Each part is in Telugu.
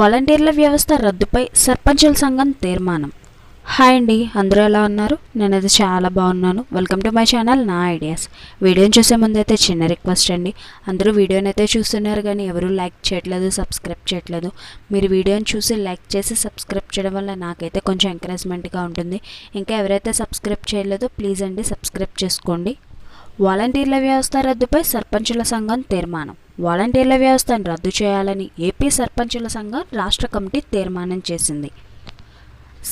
వాలంటీర్ల వ్యవస్థ రద్దుపై సర్పంచుల సంఘం తీర్మానం. హాయ్ అండి అందరూ ఎలా ఉన్నారు? నేనైతే చాలా బాగున్నాను. వెల్కమ్ టు మై ఛానల్ నా ఐడియాస్ వీడియోని చూసే ముందు అయితే చిన్న రిక్వెస్ట్ అండి. అందరూ వీడియోని అయితే చూస్తున్నారు కానీ ఎవరూ లైక్ చేయట్లేదు సబ్స్క్రైబ్ చేయట్లేదు. మీరు వీడియోని చూసి లైక్ చేసి సబ్స్క్రైబ్ చేయడం వల్ల నాకైతే కొంచెం ఎంకరేజ్మెంట్గా ఉంటుంది. ఇంకా ఎవరైతే సబ్స్క్రైబ్ చేయలేదో ప్లీజ్ అండి సబ్స్క్రైబ్ చేసుకోండి. వాలంటీర్ల వ్యవస్థ రద్దుపై సర్పంచుల సంఘం తీర్మానం. వాలంటీర్ల వ్యవస్థను రద్దు చేయాలని ఏపీ సర్పంచుల సంఘం రాష్ట్ర కమిటీ తీర్మానం చేసింది.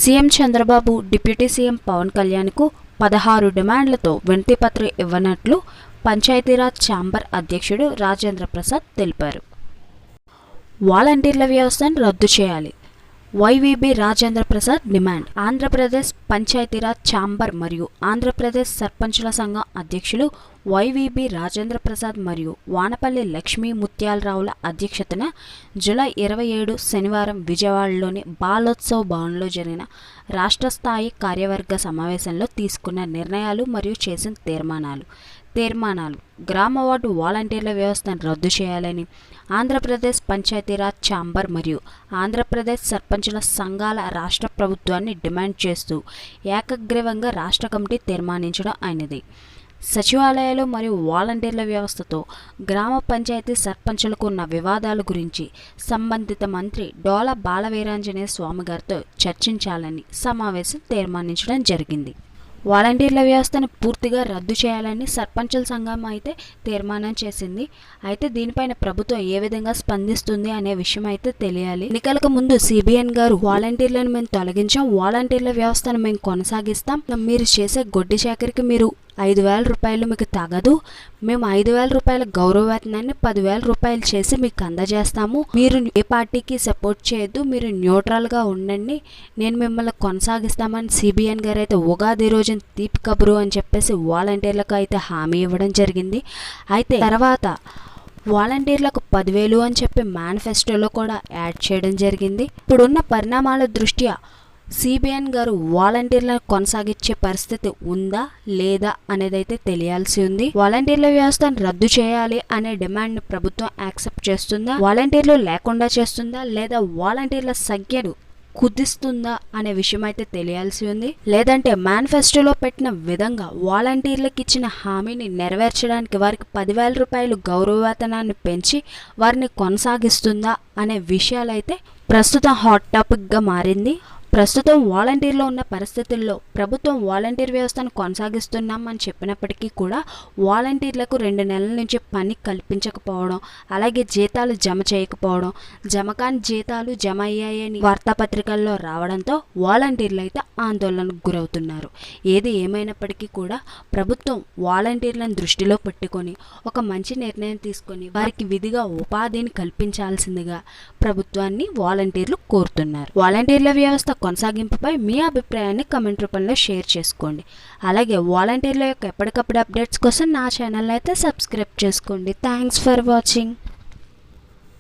CM Chandrababu deputy CM Pawan కళ్యాణ్కు పదహారు డిమాండ్లతో వినతిపత్రం ఇవ్వనట్లు పంచాయతీరాజ్ ఛాంబర్ అధ్యక్షుడు రాజేంద్ర ప్రసాద్ తెలిపారు. వాలంటీర్ల వ్యవస్థను రద్దు చేయాలి. YVB Rajendra Prasad demand. Andhra Pradesh Panchayati Raj chamber మరియు ఆంధ్రప్రదేశ్ సర్పంచుల సంఘం అధ్యక్షులు వైవీబీ రాజేంద్ర ప్రసాద్ మరియు వానపల్లి లక్ష్మీ ముత్యాలరావుల అధ్యక్షతన జూలై ఇరవై ఏడు శనివారం విజయవాడలోని బాలోత్సవ్ భవన్లో జరిగిన రాష్ట్ర స్థాయి కార్యవర్గ సమావేశంలో తీసుకున్న నిర్ణయాలు మరియు చేసిన తీర్మానాలు. తీర్మానాలు. గ్రామ వార్డు వాలంటీర్ల వ్యవస్థను రద్దు చేయాలని ఆంధ్రప్రదేశ్ పంచాయతీరాజ్ ఛాంబర్ మరియు ఆంధ్రప్రదేశ్ సర్పంచుల సంఘాల రాష్ట్ర ప్రభుత్వాన్ని డిమాండ్ చేస్తూ ఏకగ్రీవంగా రాష్ట్ర కమిటీ తీర్మానించడం అయినది. సచివాలయాలు మరియు వాలంటీర్ల వ్యవస్థతో గ్రామ పంచాయతీ సర్పంచులకు ఉన్న వివాదాల గురించి సంబంధిత మంత్రి డోల బాలవీరాంజనేయ స్వామి గారితో చర్చించాలని సమావేశం తీర్మానించడం జరిగింది. వాలంటీర్ల వ్యవస్థను పూర్తిగా రద్దు చేయాలని సర్పంచుల సంఘం అయితే తీర్మానం చేసింది. అయితే దీనిపైన ప్రభుత్వం ఏ విధంగా స్పందిస్తుంది అనే విషయం అయితే తెలియాలి. ఎన్నికలకు ముందు సిబిఎన్ గారు వాలంటీర్లను మేము తొలగించాం వాలంటీర్ల వ్యవస్థను మేము కొనసాగిస్తాం. మీరు చేసే గొడ్డి చాకరికి మీరు ఐదు వేల రూపాయలు మీకు తగదు. మేము ఐదు వేల రూపాయల గౌరవ వేతనాన్ని పదివేల రూపాయలు చేసి మీకు అందజేస్తాము. మీరు ఏ పార్టీకి సపోర్ట్ చేయొద్దు. మీరు న్యూట్రల్గా ఉండండి. నేను మిమ్మల్ని కొనసాగిస్తామని సిబిఎన్ గారు అయితే ఉగాది రోజున తీపి కబురు అని చెప్పేసి వాలంటీర్లకు అయితే హామీ ఇవ్వడం జరిగింది. అయితే తర్వాత వాలంటీర్లకు పదివేలు అని చెప్పి మేనిఫెస్టోలో కూడా యాడ్ చేయడం జరిగింది. ఇప్పుడున్న పరిణామాల దృష్ట్యా సిబిఎన్ గారు వాలంటీర్లను కొనసాగించే పరిస్థితి ఉందా లేదా అనేది అయితే తెలియాల్సి ఉంది. వాలంటీర్ల వ్యవస్థను రద్దు చేయాలి అనే డిమాండ్ ప్రభుత్వం యాక్సెప్ట్ చేస్తుందా వాలంటీర్లు లేకుండా చేస్తుందా లేదా వాలంటీర్ల సంఖ్యను కుదిస్తుందా అనే విషయం అయితే తెలియాల్సి ఉంది. లేదంటే మేనిఫెస్టోలో పెట్టిన విధంగా వాలంటీర్లకు ఇచ్చిన హామీని నెరవేర్చడానికి వారికి పదివేల రూపాయలు గౌరవ వేతనాన్ని పెంచి వారిని కొనసాగిస్తుందా అనే విషయాలైతే ప్రస్తుతం హాట్ టాపిక్గా మారింది. ప్రస్తుతం వాలంటీర్లో ఉన్న పరిస్థితుల్లో ప్రభుత్వం వాలంటీర్ వ్యవస్థను కొనసాగిస్తున్నామని చెప్పినప్పటికీ కూడా వాలంటీర్లకు రెండు నెలల నుంచి పని కల్పించకపోవడం అలాగే జీతాలు జమ చేయకపోవడం జమ కాని జీతాలు జమ అయ్యాయని వార్తాపత్రికల్లో రావడంతో వాలంటీర్లు అయితే ఆందోళనకు గురవుతున్నారు. ఏది ఏమైనప్పటికీ కూడా ప్రభుత్వం వాలంటీర్లను దృష్టిలో పెట్టుకొని ఒక మంచి నిర్ణయం తీసుకొని వారికి విధిగా ఉపాధిని కల్పించాల్సిందిగా ప్రభుత్వాన్ని వాలంటీర్లు కోరుతున్నారు. వాలంటీర్ల వ్యవస్థ కొనసాగింపుపై మీ అభిప్రాయాన్ని కమెంట్ రూపంలో షేర్ చేసుకోండి. అలాగే వాలంటీర్ల యొక్క ఎప్పటికప్పుడు అప్డేట్స్ కోసం నా ఛానల్ అయితే సబ్స్క్రైబ్ చేసుకోండి. Thanks for watching.